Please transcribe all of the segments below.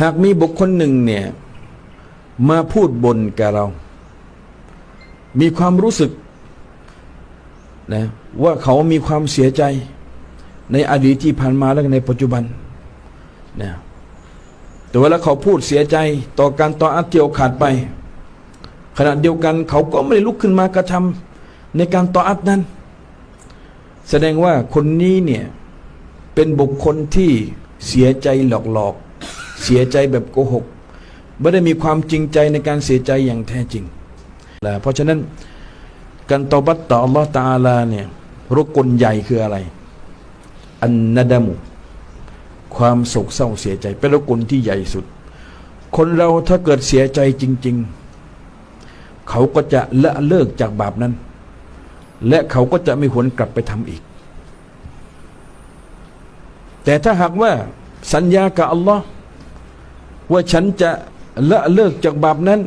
หากมีบุคคลหนึ่งเนี่ย มาพูดบนแกเรา มีความรู้สึกนะว่าเขามีความเสียใจในอดีตที่ผ่านมาและในปัจจุบันนะแต่เวลาเขาพูดเสียใจต่อการต่ออัตเทียวขาดไป ขณะเดียวกันเขาก็ไม่ได้ลุกขึ้นมากระทำในการต่ออัตนั้น แสดงว่าคนนี้เนี่ยเป็นบุคคลที่เสียใจหลอกๆ เสียใจแบบโกหกไม่ได้มีความจริงใจในการเสียใจอย่างแท้จริงนะเพราะฉะนั้นการตอบัตต่ออัลลอฮ์ตาอาลาเนี่ยรุกลใหญ่คืออะไร อันนาดามุ ความโศกเศร้าเสียใจ เป็นรุกลที่ใหญ่สุด คนเราถ้าเกิดเสียใจจริง ๆ เขาก็จะละเลิกจากบาปนั้น และเขาก็จะไม่หวนกลับไปทำอีก แต่ถ้าหากว่าสัญญากับอัลลอฮ์ว่าฉันจะละเลิกจากบาปนั้น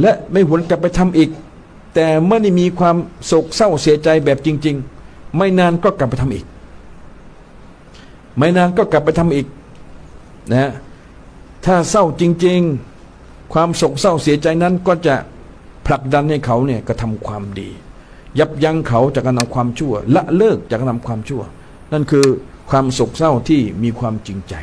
และไม่หวนกลับไปทำอีก แต่เมื่อได้มีความโศกเศร้าเสียใจแบบจริง ๆ ไม่นานก็กลับไปทำอีก ไม่นานก็กลับไปทำอีกนะถ้าเศร้าจริง ๆ ความโศกเศร้าเสียใจนั้นก็จะ ผลักดันให้เขาเนี่ยกระทำความดี ยับยั้งเขาจากการทำความชั่ว ละเลิกจากการทำความชั่ว นั่นคือความโศกเศร้าที่มีความจริงใจ